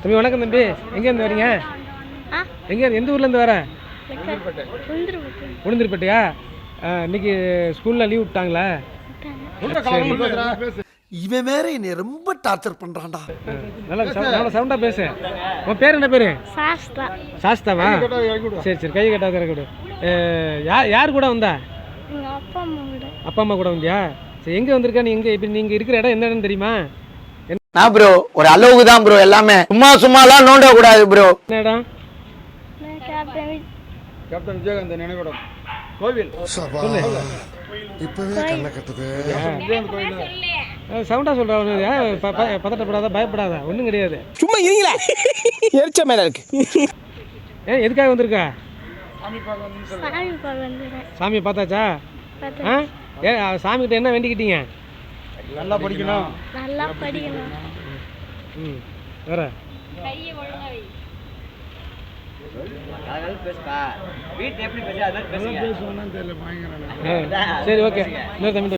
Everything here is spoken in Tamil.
தம்பி வணக்கம் தம்பி. எங்கேருந்து வரீங்க? எங்கே எந்த ஊர்லேருந்து வர? உளுந்தூர்பேட்டையா? இன்னைக்கு ஸ்கூலில் லீவ் விட்டாங்களா? இவன் வேற என்னை ரொம்ப டார்ச்சர் பண்றான்டா. நல்லா நல்லா சவுண்டாக பேசு. உன் பேர் என்ன பேர்? சாஸ்தா. சாஸ்தாவா? சரி சரி கை கட்டாத இறக்கி விடு ஆ, யார் யார் கூட வந்தா? எங்கள் அப்பா அம்மா கூட. அப்பா அம்மா கூட வந்தியா? சரி எங்கே வந்திருக்கா? நீ எங்கே இப்போ நீங்கள் இருக்கிற இடம் எந்த இடம் தெரியுமா? நான் ப்ரோ ஒரு அளவுக்கு தான் ப்ரோ எல்லாமே. சும்மா சும்மாலாம் நோண்ட கூடாது ப்ரோ என்ன இடம் நான் கேப்டன் கேப்டன் விஜயகாந்த் நினைவிடம். கோவில். இப்பவே கண்ணை கட்டுது. சவுண்டாக சொல்கிறா ஒன்று பதட்டப்படாத பயப்படாத. ஒன்றும் கிடையாது. சும்மா இருங்களா எரிச்ச மேல இருக்கு. ஏன் எதுக்காக வந்திருக்கா? சாமி பார்த்தாச்சா? ஏ சாமிகிட்ட என்ன வேண்டிக்கிட்டீங்க? நல்லா படிக்கணும். நல்லா படிக்கணும். ம் வேற? வீட்டு எப்படி பேசுறது ஆ, சரி ஓகே. இன்னொரு தம்பி